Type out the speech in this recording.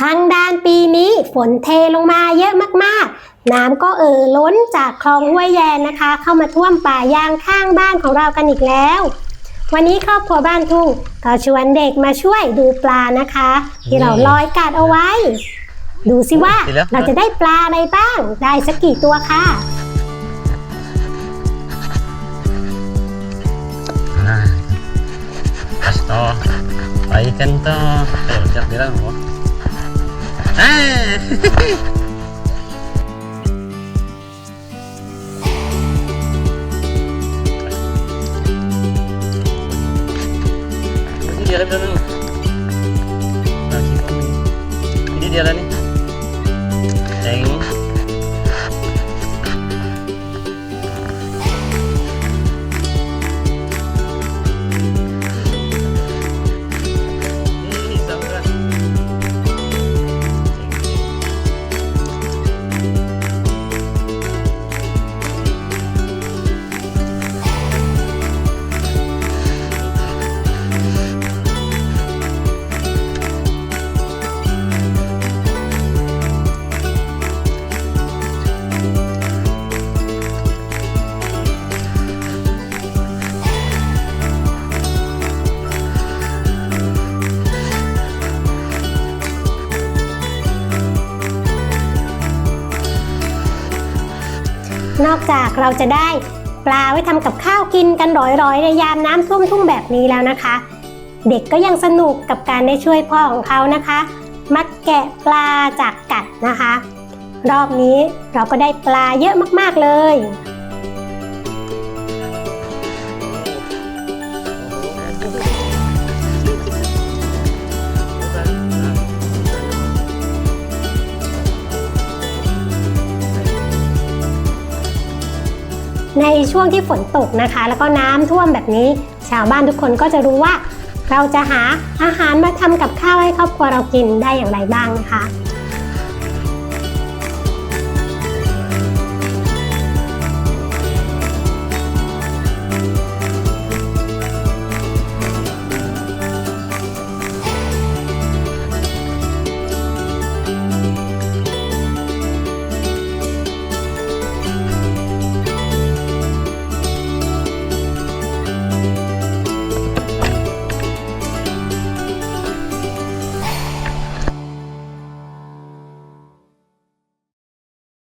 ทางด้านปีนี้ฝนเทลงมาเยอะมากๆ น้ำก็เอ่อล้นจากคลองห้วยแยนนะคะ เข้ามาท่วมป่ายางข้างบ้านของเรากันอีกแล้ว วันนี้ครอบครัวบ้านทุ่งก็ชวนเด็กมาช่วยดูปลานะคะ ที่เราลอยกัดเอาไว้ ดูสิว่าเสร็จแล้ว เราจะได้ปลาอะไรบ้าง ได้สักกี่ตัวค่ะ อ่ากัสต่อไปกันต่อเออจับได้แล้วเหรอ อ่านี่เดียวแนอกจากเราจะได้ปลาไว้ทำกับข้าวกินกันร้อยๆในยามน้ำท่วมทุ่งแบบนี้แล้วนะคะ เด็กก็ยังสนุกกับการได้ช่วยพ่อของเขานะคะมัดแกะปลาจากกัดนะคะ รอบนี้เราก็ได้ปลาเยอะมากๆเลย ในช่วงที่ฝนตกนะคะ แล้วก็น้ำท่วมแบบนี้ ชาวบ้านทุกคนก็จะรู้ว่า เราจะหาอาหารมาทำกับข้าวให้ครอบครัวเรากินได้อย่างไรบ้างนะคะ